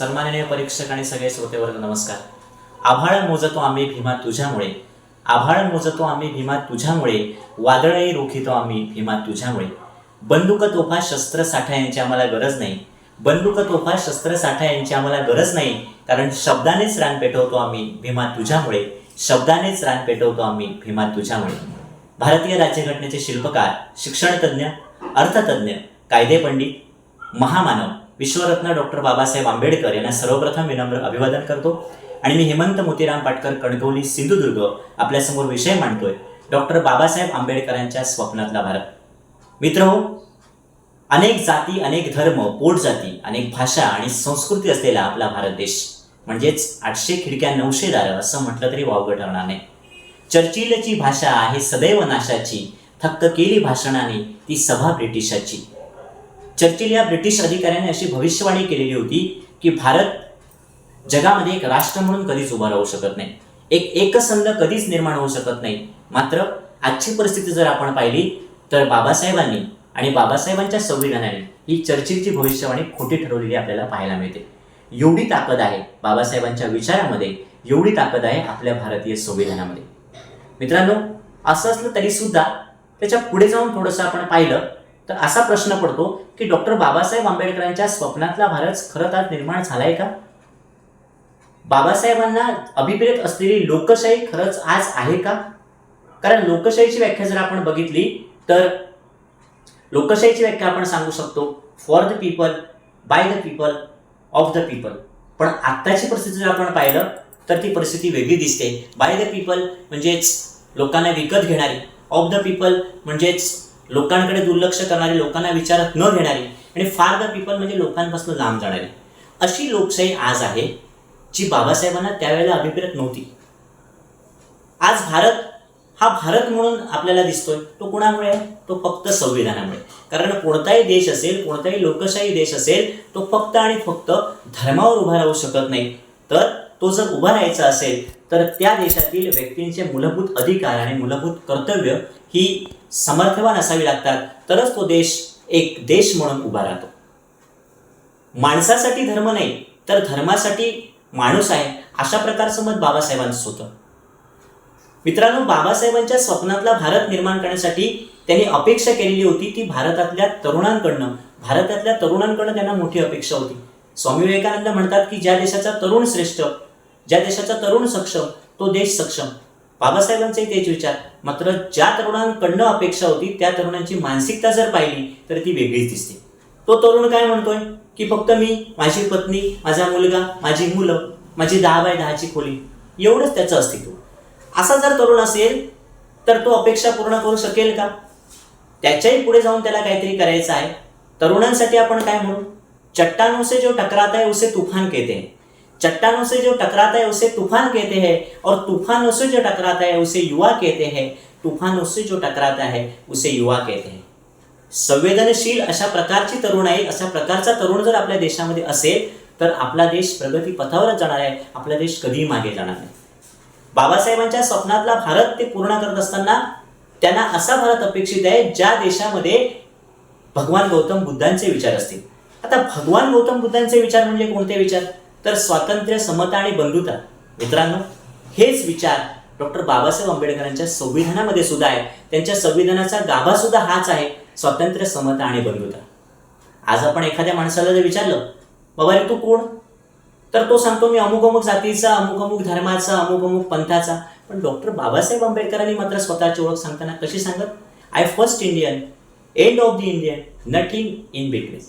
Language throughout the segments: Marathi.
सन्माननीय परीक्षक आणि सगळे श्रोतेवर्ग नमस्कार. आभाळ मोजतो आम्ही भीमा तुझ्यामुळे. आभाळ मोजतो आम्ही भीमा तुझ्यामुळे. वादळही रोखितो आम्ही भीमा तुझ्यामुळे. बंदुक तोफा शस्त्र साठा यांची आम्हाला गरज नाही. बंदुक तोफा शस्त्र साठा यांची आम्हाला गरज नाही. कारण शब्दानेच रान पेटवतो आम्ही भीमा तुझ्यामुळे. शब्दानेच रान पेटवतो आम्ही भीमा तुझ्यामुळे. भारतीय राज्यघटनेचे शिल्पकार शिक्षणतज्ञ अर्थतज्ञ कायदेपंडित महामानव विश्वरत्न डॉक्टर बाबासाहेब आंबेडकर यांना सर्वप्रथम विनम्र अभिवादन करतो. आणि मी हेमंत मोतीराम पाटकर कणकवली सिंधुदुर्ग आपल्यासमोर विषय मांडतोय. डॉक्टर बाबासाहेब आंबेडकरांच्या स्वप्नातला भारत. मित्र हो अनेक जाती अनेक धर्म पोटजाती अनेक भाषा आणि संस्कृती असलेला आपला भारत देश. म्हणजेच आठशे खिडक्या नऊशे दारं असं म्हटलं तरी वावगं ठरणार नाही. चर्चिलची भाषा आहे सदैव नाशाची. थक्क केली भाषणाने ती सभा ब्रिटिशाची. चर्चिल या ब्रिटिश अधिकाऱ्याने अशी भविष्यवाणी केलेली होती की भारत जगामध्ये एक राष्ट्र म्हणून कधीच उभा राहू शकत नाही. एक एकसंध कधीच निर्माण होऊ शकत नाही. मात्र आजची परिस्थिती जर आपण पाहिली तर बाबासाहेबांनी आणि बाबासाहेबांच्या संविधानाने ही चर्चिलची भविष्यवाणी खोटी ठरवलेली आपल्याला पाहायला मिळते. एवढी ताकद आहे बाबासाहेबांच्या विचारामध्ये एवढी ताकद आहे आपल्या भारतीय संविधानामध्ये. मित्रांनो असं असलं तरी सुद्धा त्याच्या पुढे जाऊन थोडंसं आपण पाहिलं तर असा प्रश्न पडतो की डॉक्टर बाबासाहेब आंबेडकरांच्या स्वप्नातला भारत खरंतर आज निर्माण झालाय का? बाबासाहेबांना अभिप्रेत असलेली लोकशाही खरंच आज आहे का? कारण लोकशाहीची व्याख्या जर आपण बघितली तर लोकशाहीची व्याख्या आपण सांगू शकतो for the people by the people of the people पण आत्ताची परिस्थिती जर आपण पाहिलं तर ती परिस्थिती वेगळी दिसते. बाय द पीपल म्हणजेच लोकांना विकत घेणारी. ऑफ द पीपल म्हणजेच लोकांकडे दुर्लक्ष करणारी लोकांना विचारात न घेणारी आणि फार द पीपल म्हणजे लोकांपासून लांब जाणारी. अशी लोकशाही आज आहे जी बाबासाहेबांना त्यावेळेला अभिप्रेत नव्हती. आज भारत हा भारत म्हणून आपल्याला दिसतोय तो कुणामुळे आहे? तो फक्त संविधानामुळे. कारण कोणताही देश असेल कोणताही लोकशाही देश असेल तो फक्त आणि फक्त धर्मावर उभा राहू शकत नाही. तर तो जर उभा राहायचा असेल तर त्या देशातील व्यक्तींचे मूलभूत अधिकार आणि मूलभूत कर्तव्य ही समर्थवान असावी लागतात तरच तो देश एक देश म्हणून उभा राहतो. माणसासाठी धर्म नाही तर धर्मासाठी माणूस आहे अशा प्रकारचं मत बाबासाहेबांचं होतं. मित्रांनो बाबासाहेबांच्या स्वप्नातला भारत निर्माण करण्यासाठी त्यांनी अपेक्षा केलेली होती ती भारतातल्या तरुणांकडनं भारतातल्या तरुणांकडनं त्यांना मोठी अपेक्षा होती. स्वामी विवेकानंद म्हणतात की ज्या देशाचा तरुण श्रेष्ठ ज्या देशाचा तरुण सक्षम तो देश सक्षम. बाबासाहेबांचाही तेच विचार. मात्र ज्या तरुणांकडनं अपेक्षा होती त्या तरुणांची मानसिकता जर पाहिली तर ती वेगळीच दिसते. तो तरुण काय म्हणतोय? की फक्त मी माझी पत्नी माझा मुलगा माझी मुलं माझी दहा बाय दहाची खोली एवढंच त्याचं अस्तित्व. असा जर तरुण असेल तर तो अपेक्षा पूर्ण करू शकेल का? त्याच्याही पुढे जाऊन त्याला काहीतरी करायचं आहे. तरुणांसाठी आपण काय म्हणू? चट्टानों से जो टकराता है उसे तूफान कहते हैं. चट्टानों से जो टकराता है उसे तूफान कहते हैं और तूफानों से जो टकराता है उसे युवा कहते हैं। तूफानों से जो टकराता है उसे युवा कहते हैं। संवेदनशील अशा प्रकारची तरुण आहे अशा प्रकारचा तरुण जर आपल्या देशामध्ये असेल तर आपला देश प्रगती पथावरच जाणार आहे आपला देश कधीही मागे जाणार नाही. बाबासाहेबांच्या स्वप्नातला भारत ते पूर्ण करत असताना त्यांना असा भारत अपेक्षित आहे ज्या देशामध्ये भगवान गौतम बुद्धांचे विचार असतील. आता भगवान गौतम बुद्धांचे विचार म्हणजे कोणते विचार? तर स्वातंत्र्य समता आणि बंधुता. मित्रांनो हेच विचार डॉक्टर बाबासाहेब आंबेडकरांच्या संविधानामध्ये सुद्धा आहे. त्यांच्या संविधानाचा गाभा सुद्धा हाच आहे स्वातंत्र्य समता आणि बंधुता. आज आपण एखाद्या माणसाला जर विचारलं बाबा रे तू कोण? तर तो सांगतो मी अमुक अमुक जातीचा अमुक अमुक धर्माचा अमुक अमुक पंथाचा. पण डॉक्टर बाबासाहेब आंबेडकरांनी मात्र स्वतःची ओळख सांगताना कशी सांगत? I first Indian end of the Indian nothing in between.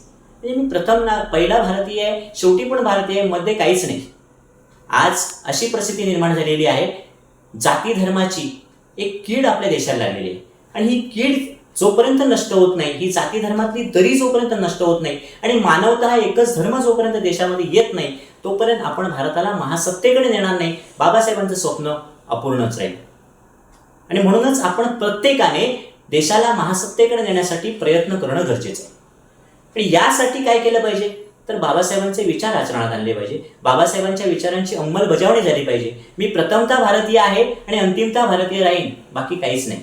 म्हणजे मी प्रथम ना पहिला भारतीय आहे शेवटी पण भारतीय आहे मध्ये काहीच नाही. आज अशी परिस्थिती निर्माण झालेली आहे जाती धर्माची एक कीड आपल्या देशाला लागलेली आहे. आणि ही कीड जोपर्यंत नष्ट होत नाही ही जाती धर्मातली दरी जोपर्यंत नष्ट होत नाही आणि मानवता हा एकच धर्म जोपर्यंत देशामध्ये येत नाही तोपर्यंत आपण भारताला महासत्तेकडे नेणार नाही बाबासाहेबांचं स्वप्न अपूर्णच राहील. आणि म्हणूनच आपण प्रत्येकाने देशाला महासत्तेकडे नेण्यासाठी प्रयत्न करणं गरजेचं आहे. आणि यासाठी काय केलं पाहिजे? तर बाबासाहेबांचे विचार आचरणात आणले पाहिजे. बाबासाहेबांच्या विचारांची अंमलबजावणी झाली पाहिजे. मी प्रथमता भारतीय आहे आणि अंतिमता भारतीय राहीन. बाकी काहीच नाही.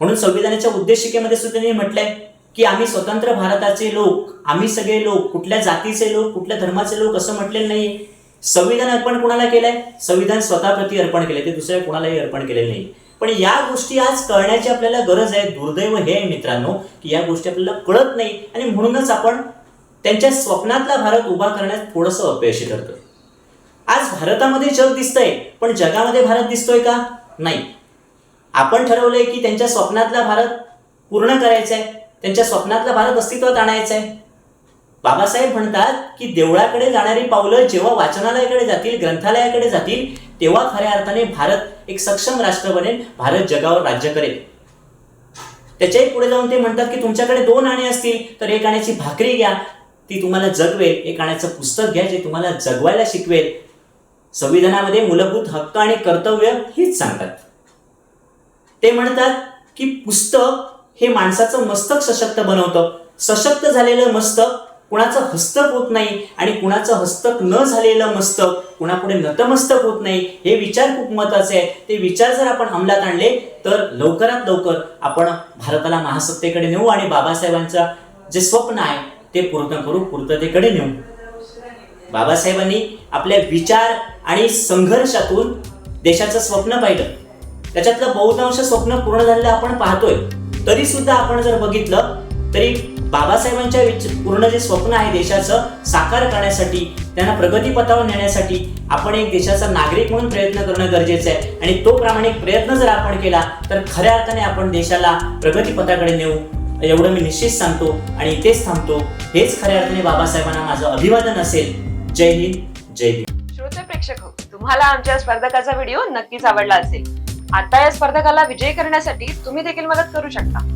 म्हणून संविधानाच्या उद्देशिकेमध्ये सुद्धा त्यांनी म्हटलंय की आम्ही स्वतंत्र भारताचे लोक आम्ही सगळे लोक कुठल्या जातीचे लोक कुठल्या धर्माचे लोक असं म्हटलेलं नाहीये. संविधान अर्पण कोणाला केलंय? संविधान स्वतःप्रती अर्पण केलंय. ते दुसऱ्या कोणालाही अर्पण केलेलं नाही पण या गोष्टी आज कळण्याची आपल्याला गरज आहे. दुर्दैव हे आहे मित्रांनो की या गोष्टी आपल्याला कळत नाही आणि म्हणूनच आपण त्यांच्या स्वप्नातला भारत उभा करण्यात थोडंसं अपयशी ठरतोय. आज भारतामध्ये जग दिसतंय पण जगामध्ये भारत दिसतोय का? नाही. आपण ठरवलंय की त्यांच्या स्वप्नातला भारत पूर्ण करायचा आहे त्यांच्या स्वप्नातला भारत अस्तित्वात आणायचा आहे बाबासाहेब म्हणतात की देवळाकडे जाणारी पावलं जेव्हा वाचनालयाकडे जातील ग्रंथालयाकडे जातील तेव्हा खऱ्या अर्थाने भारत एक सक्षम राष्ट्र बनेल भारत जगावर राज्य करेल. त्याच्याही पुढे जाऊन ते म्हणतात की तुमच्याकडे दोन आणे असतील तर एक आण्याची भाकरी घ्या ती तुम्हाला जगवेल एक आण्याचं पुस्तक घ्या जे तुम्हाला जगवायला शिकवेल. संविधानामध्ये मूलभूत हक्क आणि कर्तव्य हीच सांगतात. ते म्हणतात की पुस्तक हे माणसाचं मस्तक सशक्त बनवतं. सशक्त झालेलं मस्तक कुणाचं हस्तक होत नाही आणि कुणाचं हस्तक न झालेलं मस्तक कुणापुढे नतमस्तक होत नाही हे विचार खूप महत्त्वाचे आहेत. ते विचार जर आपण अंमलात आणले तर लवकरात लवकर आपण भारताला महासत्तेकडे नेऊ आणि बाबासाहेबांचं जे स्वप्न आहे ते पूर्ण करू पूर्ततेकडे नेऊ. बाबासाहेबांनी आपल्या विचार आणि संघर्षातून देशाचं स्वप्न पाहिलं. त्याच्यातलं बहुतांश स्वप्न पूर्ण झालेलं आपण पाहतोय. तरी सुद्धा आपण जर बघितलं तरी बाबासाहेबांच्या विच- पूर्ण जे स्वप्न आहे देशाचं साकार करण्यासाठी त्यांना प्रगतीपथावर नेण्यासाठी आपण एक देशाचा नागरिक म्हणून प्रयत्न करणं गरजेचं आहे. आणि तो प्रामाणिक प्रयत्न जर आपण केला तर खऱ्या अर्थाने आपण देशाला प्रगतीपथाकडे नेऊ एवढं मी निश्चित सांगतो आणि इथेच थांबतो. हेच खऱ्या अर्थाने बाबासाहेबांना माझं अभिवादन असेल. जय हिंद जय हिंद श्रोते प्रेक्षक हो, तुम्हाला आमच्या स्पर्धकाचा व्हिडिओ नक्कीच आवडला असेल. आता या स्पर्धकाला विजयी करण्यासाठी तुम्ही देखील मदत करू शकता.